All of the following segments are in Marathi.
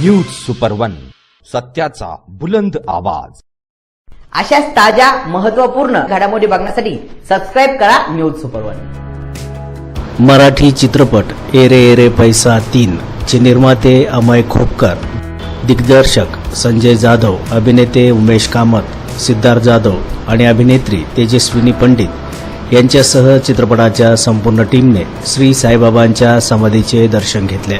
न्यूज सुपर वन सत्याचा बुलंद आवाज. अशाच ताज्या महत्त्वपूर्ण घडामोडी बघण्यासाठी सबस्क्राईब करा न्यूज सुपर वन मराठी चित्रपट एरे एरे पैसा तीन चे निर्माते अमय खोपकर दिग्दर्शक संजय जाधव अभिनेते उमेश कामत सिद्धार्थ जाधव आणि अभिनेत्री तेजस्विनी पंडित यांच्यासह चित्रपटाच्या संपूर्ण टीमने श्री साईबाबांच्या समाधीचे दर्शन घेतले.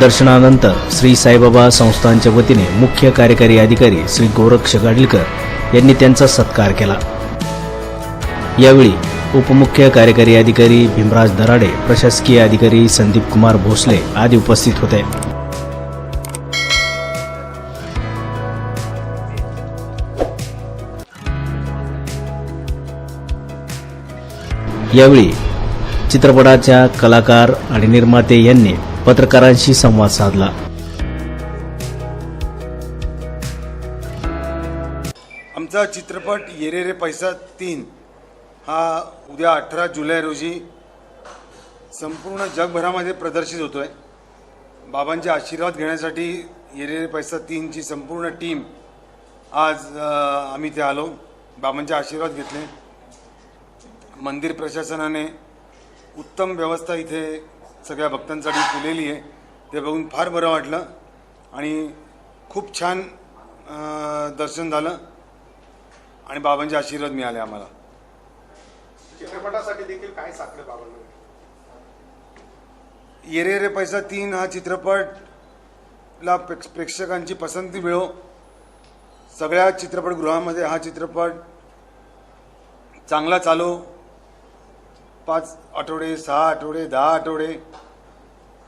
दर्शनानंतर श्री साईबाबा संस्थानच्या वतीने मुख्य कार्यकारी अधिकारी श्री गोरक्ष गाडीलकर यांनी त्यांचा सत्कार केला. यावेळी उपमुख्य कार्यकारी अधिकारी भीमराज दराडे प्रशासकीय अधिकारी संदीप कुमार भोसले आदी उपस्थित होते. यावेळी चित्रपटाच्या कलाकार आणि निर्माते यांनी पत्रकारांशी संवाद साधला. आमचा चित्रपट येरे रे पैसा तीन हा उद्या अठरा जुलै रोजी संपूर्ण जगभरामध्ये प्रदर्शित होतो आहे बाबांचे आशीर्वाद घेण्यासाठी येरे रे पैसा तीनची संपूर्ण टीम आज आम्ही ते आलो. बाबांचे आशीर्वाद घेतले. मंदिर प्रशासनाने उत्तम व्यवस्था इथे सगळ्या भक्तांसाठी केलेली आहे. ते बघून फार बरं वाटलं. आणि खूप छान दर्शन झालं. आणि बाबांचे आशीर्वाद मिळाले आम्हाला. चित्रपटासाठी देखील काय साकडे बाबांना? येरे रे पैसा तीन हा चित्रपटला प्रेक्ष- प्रेक्षकांची पसंती मिळो. सगळ्या चित्रपटगृहामध्ये हा चित्रपट चांगला चालो. पाच आठवडे सहा आठवडे दहा आठवडे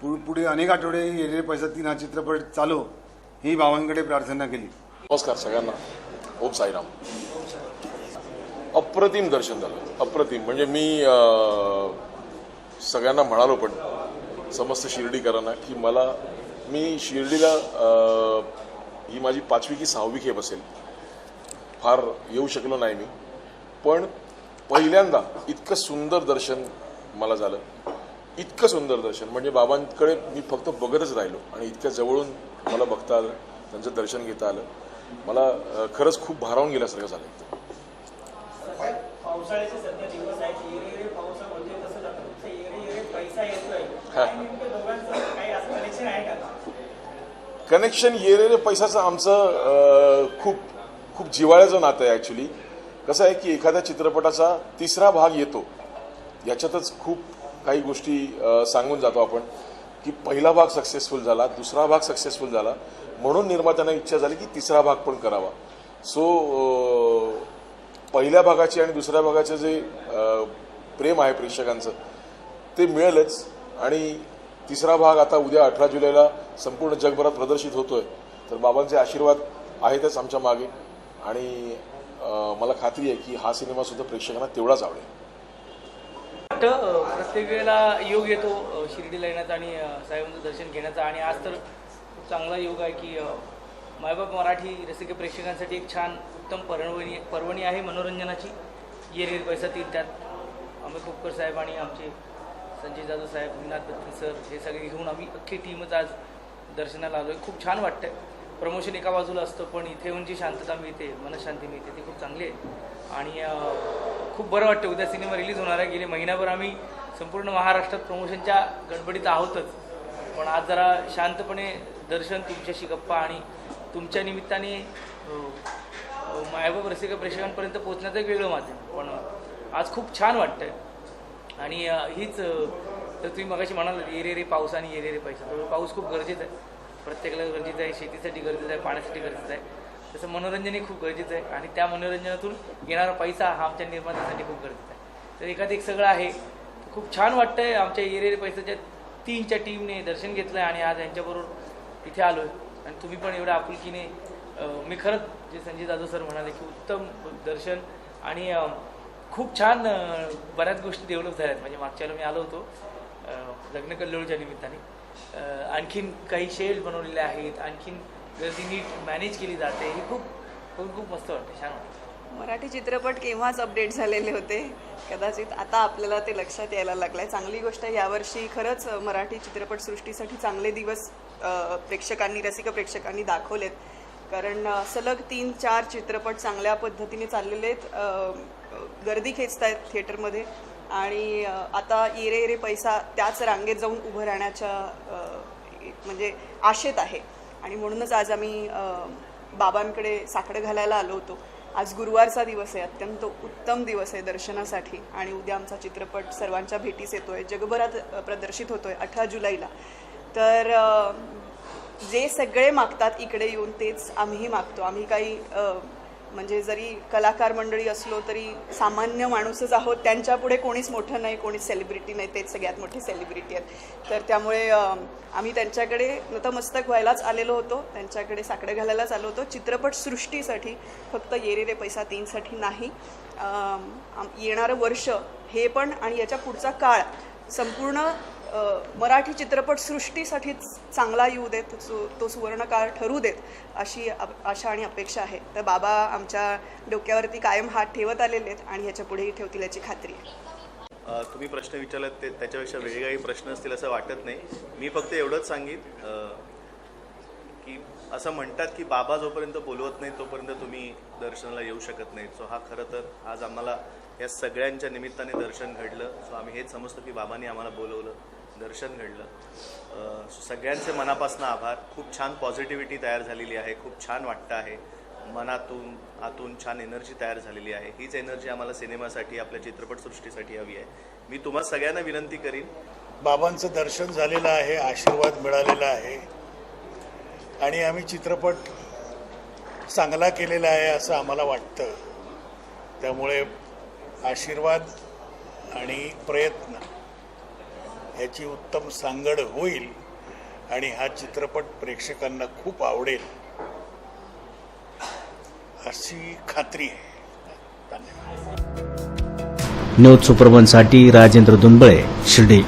पु- पुढे अनेक आठवडे येणारे पैसा तीन हा चित्रपट चालो ही बाबांकडे प्रार्थना केली. नमस्कार सगळ्यांना. ओम साईराम. अप्रतिम दर्शन झालं. अप्रतिम. म्हणजे मी सगळ्यांना म्हणालो पण समस्त शिर्डीकरांना की मला मी शिर्डीला ही माझी पाचवी की सहावी खेप असेल. फार येऊ शकलो नाही मी. पण पहिल्यांदा इतकं सुंदर दर्शन मला झालं. इतकं सुंदर दर्शन. म्हणजे बाबांकडे मी फक्त बघतच राहिलो आणि इतक्या जवळून मला बघता आलं त्यांचं दर्शन घेता आलं. मला खरंच खूप भारावून गेल्यासारखं झालं एकदम. येरे येरे येरे येरे कनेक्शन येरेरे पैशाचं आमचं खूप खूप जिव्हाळ्याचं नातं आहे ॲक्च्युली कसं आहे की एखाद्या चित्रपटाचा तिसरा भाग येतो याच्यातच खूप काही गोष्टी सांगून जातो आपण की पहिला भाग सक्सेसफुल झाला दुसरा भाग सक्सेसफुल झाला म्हणून निर्मात्यांना इच्छा झाली की तिसरा भाग पण करावा. सो पहिल्या भागाचे आणि दुसऱ्या भागाचे जे प्रेम आहे प्रेक्षकांचं ते मिळेलच. आणि तिसरा भाग आता उद्या अठरा जुलैला संपूर्ण जगभरात प्रदर्शित होतोय. तर बाबांचे आशीर्वाद आहेतच आमच्या मागे. आणि मला खात्री आहे की हा सिनेमा सुद्धा प्रेक्षकांना तेवढाच आवडेल. प्रत्येक वेळेला योग येतो शिर्डीला येण्याचा आणि साहेबांचं दर्शन घेण्याचा. आणि आज तर खूप चांगला योग आहे की मायबाप मराठी रसिक प्रेक्षकांसाठी एक छान उत्तम पर्वणी पर्वणी आहे मनोरंजनाची. ये रे पैसा तीन त्यात. अमित खोपकर साहेब आणि आमचे संजय जाधव साहेब विनाथ बत्ती सर हे सगळे घेऊन आम्ही अख्खी टीमच आज दर्शनाला आलो आहे खूप छान वाटतंय. प्रमोशन एका बाजूला असतं पण इथे येऊन जी शांतता मिळते मनशांती मिळते ती खूप चांगली आहे. आणि खूप बरं वाटतं उद्या सिनेमा रिलीज होणार आहे. गेले महिनाभर आम्ही संपूर्ण महाराष्ट्रात प्रमोशनच्या गडबडीत आहोतच. पण आज जरा शांतपणे दर्शन तुमच्याशी गप्पा आणि तुमच्या निमित्ताने अं, मायबाप रसिक प्रेक्षकांपर्यंत पोहोचण्याचं एक वेगळं माध्यम. पण आज खूप छान वाटतंय. आणि हीच तर तुम्ही मगाशी म्हणाल ये रे रे पाऊस आणि ये रे रे पैसा. पाऊस खूप गरजेचं आहे. प्रत्येकाला गरजेचं आहे शेतीसाठी गरजेचं आहे पाण्यासाठी गरजेचं आहे. तसं मनोरंजनही खूप गरजेचं आहे आणि त्या मनोरंजनातून येणारा पैसा हा आमच्या निर्मात्यासाठी खूप गरजेचा आहे. तर एखादं एक सगळं आहे. खूप छान वाटतंय आमच्या एरिया पैसाच्या तीनच्या टीमने दर्शन घेतलं आणि आज यांच्याबरोबर इथे आलो आहे आणि तुम्ही पण एवढ्या आपुलकीने मी खरंच जे संजय जाधव सर म्हणाले की उत्तम दर्शन आणि खूप छान बऱ्याच गोष्टी डेव्हलप झाल्यात. म्हणजे मागच्या वेळेला मी आलो होतो लग्न कल्लोळच्या निमित्ताने. आणखीन काही शेड बनवलेले आहेत आणखीन गर्दी नीट मॅनेज केली जाते हे खूप खूप खूप मस्त वाटते छान वाटतं. मराठी चित्रपट केव्हाच अपडेट झालेले होते? कदाचित आता आपल्याला ते लक्षात यायला लागलं आहे चांगली गोष्ट आहे यावर्षी खरंच मराठी चित्रपटसृष्टीसाठी चांगले दिवस प्रेक्षकांनी रसिक प्रेक्षकांनी दाखवलेत. कारण सलग तीन चार चित्रपट चांगल्या पद्धतीने चाललेले आहेत. गर्दी खेचत आहेत थिएटरमध्ये आणि आता इरे इरे पैसा त्याच रांगेत जाऊन उभं राहण्याच्या म्हणजे आशेत आहे. आणि म्हणूनच आज आम्ही बाबांकडे साकडं घालायला आलो होतो. आज गुरुवारचा दिवस आहे अत्यंत उत्तम दिवस आहे दर्शनासाठी. आणि उद्या आमचा चित्रपट सर्वांच्या भेटीस येतो आहे जगभरात प्रदर्शित होतो आहे अठरा जुलैला. तर जे सगळे मागतात इकडे येऊन तेच आम्हीही मागतो. आम्ही काही म्हणजे जरी कलाकार मंडळी असलो तरी सामान्य माणूसच आहोत त्यांच्या पुढे कोणीच मोठं नाही कोणीच सेलिब्रिटी नाही तेच सगळ्यात मोठी सेलिब्रिटी आहेत. तर त्यामुळे आम्ही त्यांच्याकडे नतमस्तक व्हायलाच आलेलो होतो त्यांच्याकडे साकडं घालायलाच आलो होतो. चित्रपटसृष्टीसाठी फक्त येरे रे पैसा तीनसाठी नाही. येणारं वर्ष हे पण आणि याच्या पुढचा काळ संपूर्ण मराठी चित्रपटसृष्टीसाठीच चांगला येऊ देत सु- तो सुवर्णकाळ ठरू देत अशी अप- आशा आणि अपेक्षा आहे. तर बाबा आमच्या डोक्यावरती कायम हात ठेवत आलेले आहेत आणि ह्याच्या पुढेही ठेवतील याची खात्री आहे. तुम्ही प्रश्न विचारलात ते त्याच्यापेक्षा वेगळे काही प्रश्न असतील असं वाटत नाही. मी फक्त एवढंच सांगेन की असं म्हणतात की बाबा जोपर्यंत बोलवत नाही तोपर्यंत तुम्ही दर्शनाला येऊ शकत नाही सो हा खरं तर आज आम्हाला या सगळ्यांच्या निमित्ताने दर्शन घडलं. सो आम्ही हेच समजतो की बाबांनी आम्हाला बोलवलं. दर्शन घडलं. सगळ्यांचे मनापासून आभार. खूप छान पॉझिटिव्हिटी तयार झालेली आहे. खूप छान वाटतं आहे. मनातून आतून छान एनर्जी तयार झालेली आहे. हीच एनर्जी आम्हाला सिनेमासाठी आपल्या चित्रपटसृष्टीसाठी हवी आहे. मी तुम्हा सगळ्यांना विनंती करीन. बाबांचं दर्शन झालेलं आहे आशीर्वाद मिळालेला आहे. आणि आम्ही चित्रपट चांगला केलेला आहे असं आम्हाला वाटतं. त्यामुळे आशीर्वाद आणि प्रयत्न. ह्याची उत्तम सांगड होईल आणि हा चित्रपट प्रेक्षकांना खूप आवडेल. अशी खात्री आहे. धन्यवाद. न्यूज सुपरवनसाठी राजेंद्र दुंबळे शिर्डी.